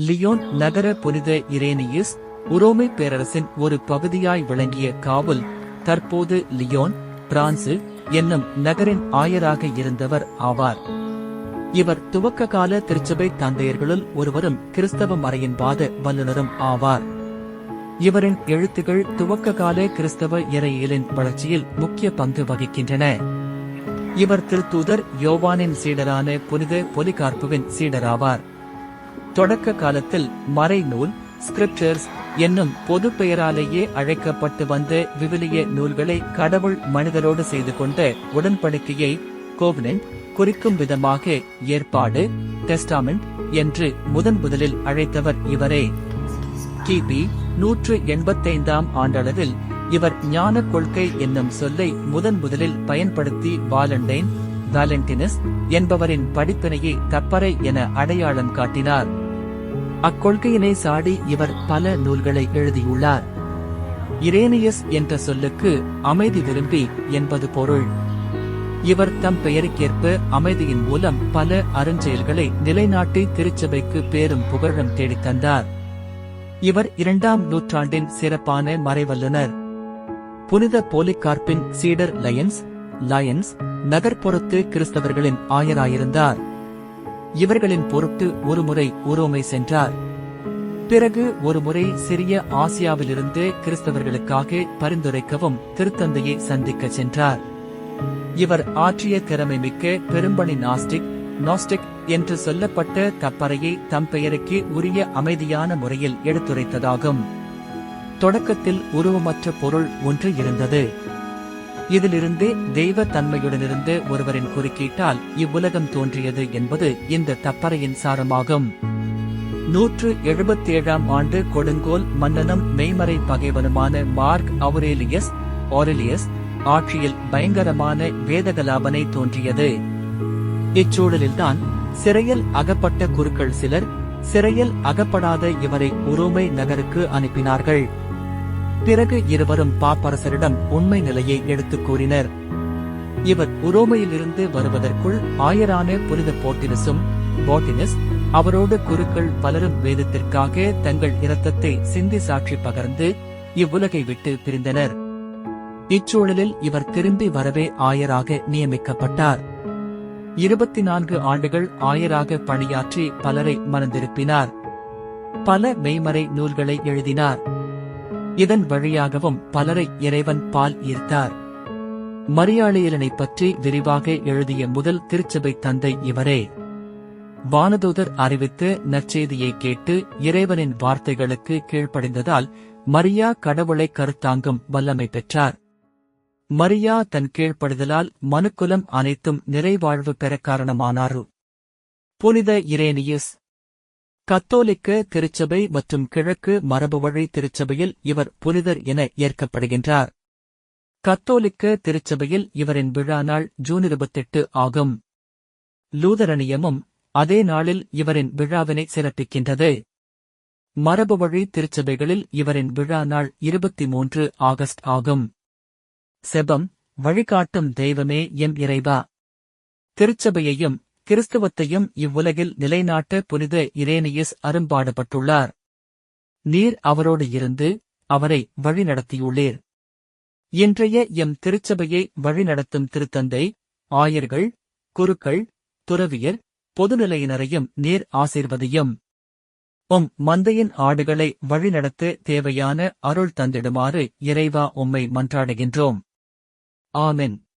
Leon நகர புனித Irenaeus உரோமை பேரரசின் ஒரு பகுதியாய் விளங்கிய காவல். தற்போது லியோன் பிரான்சு என்னும் நகரின் ஆயராக இருந்தவர் ஆவார். இவர் துவக்க கால திருச்சபை தந்தையர்களுள் ஒருவரும் கிறிஸ்தவ மறையின்வாத வல்லுனரும் ஆவார். இவரின் எழுத்துகள் துவக்க கால கிறிஸ்தவ இறையியலின் வளர்ச்சியில் முக்கிய பங்கு வகிக்கின்றன. இவர் திருத்தூதர் யோவானின் சீடரான புனித பொலிகார்ப்புவின் சீடராவார். தொடக்க காலத்தில் மறைநூல் ஸ்கிரிப்டர்ஸ் என்னும் பொது பெயராலேயே அழைக்கப்பட்டு வந்த விவிலிய நூல்களை கடவுள் மனிதரோடு செய்து கொண்ட உடன்படிக்கையை கோவனன்ட் குறிக்கும் விதமாக ஏற்பாடு டெஸ்டாமெண்ட் என்று முதன் முதலில் அழைத்தவர் இவரே. கிபி நூற்று எண்பத்தைந்தாம் ஆண்டளவில் இவர் ஞான கொள்கை என்னும் சொல்லை முதன் முதலில் பயன்படுத்தி வாலண்டைன் வேலண்டினஸ் என்பவரின் படிப்பினையை தப்பறை என அடையாளம் காட்டினார். அக்கொள்கையினை சாடி இவர் பல நூல்களை எழுதியுள்ளார். இரேனியஸ் என்ற சொல்லுக்கு அமைதி விரும்பி என்பது பொருள். இவர் தம் பெயருக்கேற்ப அமைதியின் மூலம் பல அருஞ்செயல்களை நிலைநாட்டி திருச்சபைக்கு பேரும் புகழும் தேடித்தந்தார் இவர் இரண்டாம் நூற்றாண்டின் சிறப்பான மறைவல்லுனர் புனித போலிகார்ப்பின் சீடர் லயன்ஸ் லயன்ஸ் நகர்ப்புறத்து கிறிஸ்தவர்களின் ஆயராயிருந்தார். இவர்களின் பொருட்டு ஒருமுறை உரோமை சென்றார். பிறகு ஒருமுறை சிறிய ஆசியாவிலிருந்து கிறிஸ்தவர்களுக்காக பரிந்துரைக்கவும் திருத்தந்தையை சந்திக்க சென்றார். இவர் ஆற்றிய திறமை மிக்க பெரும்பணி நாஸ்டிக் நாஸ்டிக் என்று சொல்லப்பட்ட கப்பறையை தம் பெயருக்கு உரிய அமைதியான முறையில் எடுத்துரைத்ததாகும். தொடக்கத்தில் உருவமற்ற பொருள் ஒன்று இருந்தது. இதிலிருந்து தெய்வ தன்மையுடனிருந்து ஒருவரின் குறுக்கீட்டால் இவ்வுலகம் தோன்றியது என்பது இந்த தப்பறையின் சாரமாகும். நூற்று எழுபத்தேழாம் ஆண்டு கொடுங்கோல் மன்னனும் மெய்மறை பகைவனுமான மார்க் அவுரேலியஸ் ஆரிலியஸ் ஆட்சியில் பயங்கரமான வேதகலாபனை தோன்றியது. இச்சூழலில்தான் சிறையில் அகப்பட்ட குருக்கள் சிலர் சிறையில் அகப்படாத இவரை உரோமை நகருக்கு அனுப்பினார்கள். பிறகு இருவரும் பாப்பரசரிடம் உண்மை நிலையை எடுத்துக் கூறினர். இவர் உரோமையிலிருந்து வருவதற்குள் ஆயரான புனித போட்டினஸும் போட்டினஸ் அவரோடு குருக்கள் பலரும் வேதத்திற்காக தங்கள் இரத்தத்தை சிந்தி சாட்சி பகர்ந்து இவ்வுலகை விட்டு பிரிந்தனர். இச்சூழலில் இவர் திரும்பி வரவே ஆயராக நியமிக்கப்பட்டார். இருபத்தி நான்கு ஆண்டுகள் ஆயராக பணியாற்றி பலரை மணந்திருப்பினார். பல மெய்மறை நூல்களை எழுதினார். இதன் வழியாகவும் பலரை இறைவன் பால் ஈர்த்தார். மரியாளையலனை பற்றி விரிவாக எழுதிய முதல் திருச்சபை தந்தை இவரே. வானதூதர் அறிவித்து நற்செய்தியை கேட்டு இறைவனின் வார்த்தைகளுக்கு கீழ்ப்படைந்ததால் மரியா கடவுளை கருத்தாங்கும் வல்லமை பெற்றார். மரியா தன் கீழ்ப்படுதலால் மனுக்குலம் அனைத்தும் நிறைவாழ்வு பெற காரணமானாரு. புனித இரேனியஸ் கத்தோலிக்க திருச்சபை மற்றும் கிழக்கு மரபுவழி திருச்சபையில் இவர் புனிதர் என ஏற்கப்படுகின்றார். கத்தோலிக்க திருச்சபையில் இவரின் விழா நாள் ஜூன் இருபத்தெட்டு ஆகும். லூதரனியமும் அதே நாளில் இவரின் விழாவினை சிறப்பிக்கின்றது. மரபுவழி திருச்சபைகளில் இவரின் விழா நாள் இருபத்தி மூன்று ஆகஸ்ட் ஆகும். செபம் வழிகாட்டும் தெய்வமே எம் இறைவா. திருச்சபையையும் கிறிஸ்துவத்தையும் இவ்வுலகில் நிலைநாட்ட புனித இரேனியஸ் அரும்பாடுபட்டுள்ளார் நீர் அவரோடு இருந்து அவரை வழிநடத்தியுள்ளீர். இன்றைய எம் திருச்சபையை வழிநடத்தும் திருத்தந்தை ஆயர்கள் குருக்கள் துறவியர் பொதுநிலையினரையும் நீர் ஆசீர்வதியும். உம் மந்தையின் ஆடுகளை வழிநடத்த தேவையான அருள் தந்திடுமாறு இறைவா உம்மை மன்றாடுகின்றோம். ஆமென்.